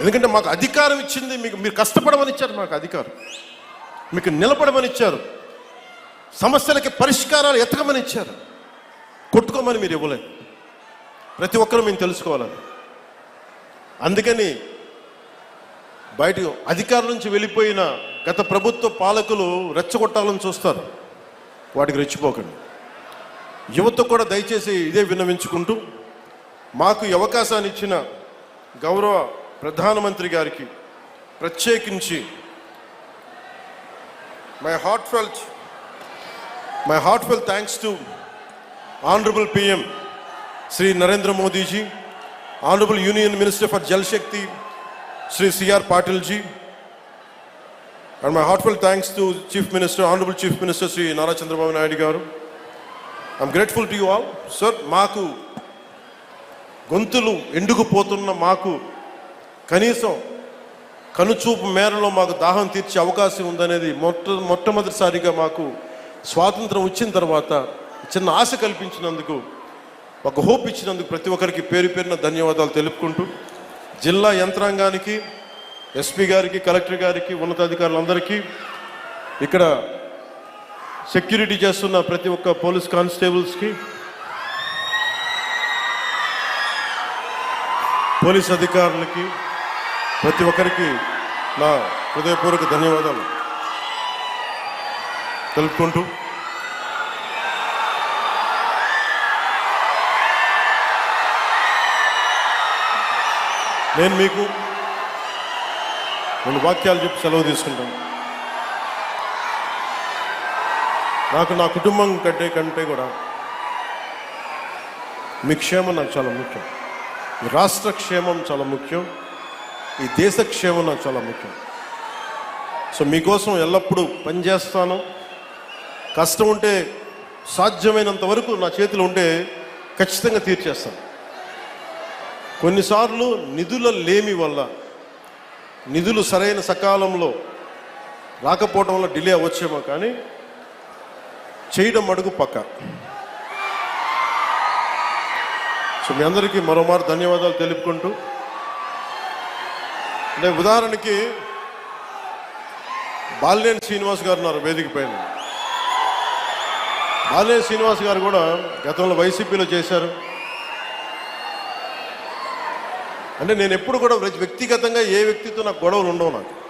ఎందుకంటే మాకు అధికారం ఇచ్చింది మీకు మీరు కష్టపడమని ఇచ్చారు మాకు అధికారం. మీకు నిలబడమని ఇచ్చారు. సమస్యలకి పరిష్కారాలు ఎతకమని ఇచ్చారు. కొట్టుకోమని మీరు ఇవ్వలేదు. ప్రతి ఒక్కరూ మేము తెలుసుకోవాలని. అందుకని బయట అధికారం నుంచి వెళ్ళిపోయిన గత ప్రభుత్వ పాలకులు రెచ్చగొట్టాలని చూస్తారు. వాటికి రెచ్చిపోకండి. యువత కూడా దయచేసి ఇదే విన్నవించుకుంటూ మాకు అవకాశాన్ని ఇచ్చిన గౌరవ ప్రధానమంత్రి గారికి ప్రత్యేకించి my heart felt my heart felt thanks to honourable PM Shri Narendra Modiji honourable union minister for Jal Shakti Shri C R Patil ji and my heartful thanks to chief minister honourable chief minister Shri Nara Chandrababu Naidu గారు I'm grateful to you all sir మాకు గొంతులు ఎండుకుపోతున్న మాకు కనీసం కనుచూపు మేరలో మాకు దాహం తీర్చే అవకాశం ఉందనేది మొట్ట మొట్టమొదటిసారిగా మాకు స్వాతంత్రం వచ్చిన తర్వాత చిన్న ఆశ కల్పించినందుకు ఒక హోప్ ఇచ్చినందుకు ప్రతి ఒక్కరికి పేరు పేరున ధన్యవాదాలు తెలుపుకుంటూ జిల్లా యంత్రాంగానికి ఎస్పీ గారికి కలెక్టర్ గారికి ఉన్నతాధికారులందరికీ ఇక్కడ సెక్యూరిటీ చేస్తున్న ప్రతి ఒక్క పోలీస్ కానిస్టేబుల్స్కి పోలీస్ అధికారులకి ప్రతి ఒక్కరికి నా హృదయపూర్వక ధన్యవాదాలు. తెలుపుకుంటూ. నేను మీకు రెండు వాక్యాలు చెప్పి సెలవు తీసుకుంటాను. నాకు నా కుటుంబం కంటే కంటే కూడా మీ క్షేమం నాకు చాలా ముఖ్యం. రాష్ట్ర క్షేమం చాలా ముఖ్యం. ఈ దేశ క్షేమం నాకు చాలా ముఖ్యం. సో మీకోసం ఎల్లప్పుడూ పనిచేస్తాను కష్టం ఉంటే సాధ్యమైనంత వరకు నా చేతిలో ఉంటే ఖచ్చితంగా తీర్చేస్తాను. కొన్నిసార్లు నిధుల లేమి వల్ల నిధులు సరైన సకాలంలో రాకపోవడం వల్ల డిలే అవ్వచ్చేమో కానీ చేయడం అడుగు పక్క. సో మీ అందరికీ మరోమారు ధన్యవాదాలు తెలుపుకుంటూ అంటే ఉదాహరణకి బాలినేని శ్రీనివాస్ గారు ఉన్నారు వేదిక పైన. బాలినేని శ్రీనివాస్ గారు కూడా గతంలో వైసీపీలో చేశారు. అంటే నేను ఎప్పుడు కూడా వ్యక్తిగతంగా ఏ వ్యక్తితో నాకు గొడవలు ఉండవు నాకు.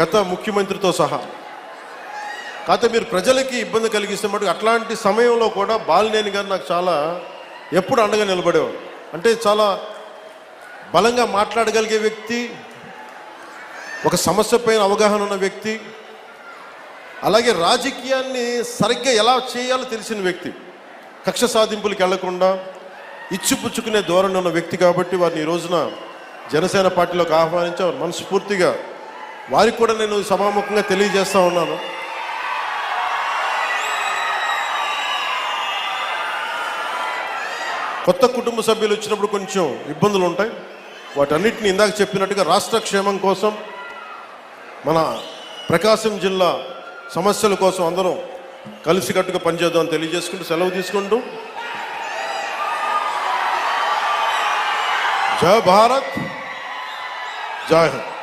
గత ముఖ్యమంత్రితో సహా. కాకపోతే మీరు ప్రజలకి ఇబ్బంది కలిగిస్తే మటుకు అట్లాంటి సమయంలో కూడా బాలినేని గారు నాకు చాలా ఎప్పుడు అండగా నిలబడేవారు. అంటే చాలా బలంగా మాట్లాడగలిగే వ్యక్తి ఒక సమస్య పైన అవగాహన ఉన్న వ్యక్తి అలాగే రాజకీయాన్ని సరిగ్గా ఎలా చేయాలో తెలిసిన వ్యక్తి కక్ష సాధింపులకు వెళ్ళకుండా ఇచ్చిపుచ్చుకునే ధోరణి ఉన్న వ్యక్తి కాబట్టి వారిని ఈ రోజున జనసేన పార్టీలోకి ఆహ్వానించి మనస్ఫూర్తిగా వారికి కూడా నేను సభాముఖంగా తెలియజేస్తా ఉన్నాను. కొత్త కుటుంబ సభ్యులు వచ్చినప్పుడు కొంచెం ఇబ్బందులు ఉంటాయి. వాటన్నిటిని ఇందాక చెప్పినట్టుగా రాష్ట్ర క్షేమం కోసం మన ప్రకాశం జిల్లా సమస్యల కోసం అందరం కలిసికట్టుగా పనిచేద్దామని తెలియజేసుకుంటూ సెలవు తీసుకుంటూ. జై భారత్ జై హింద్.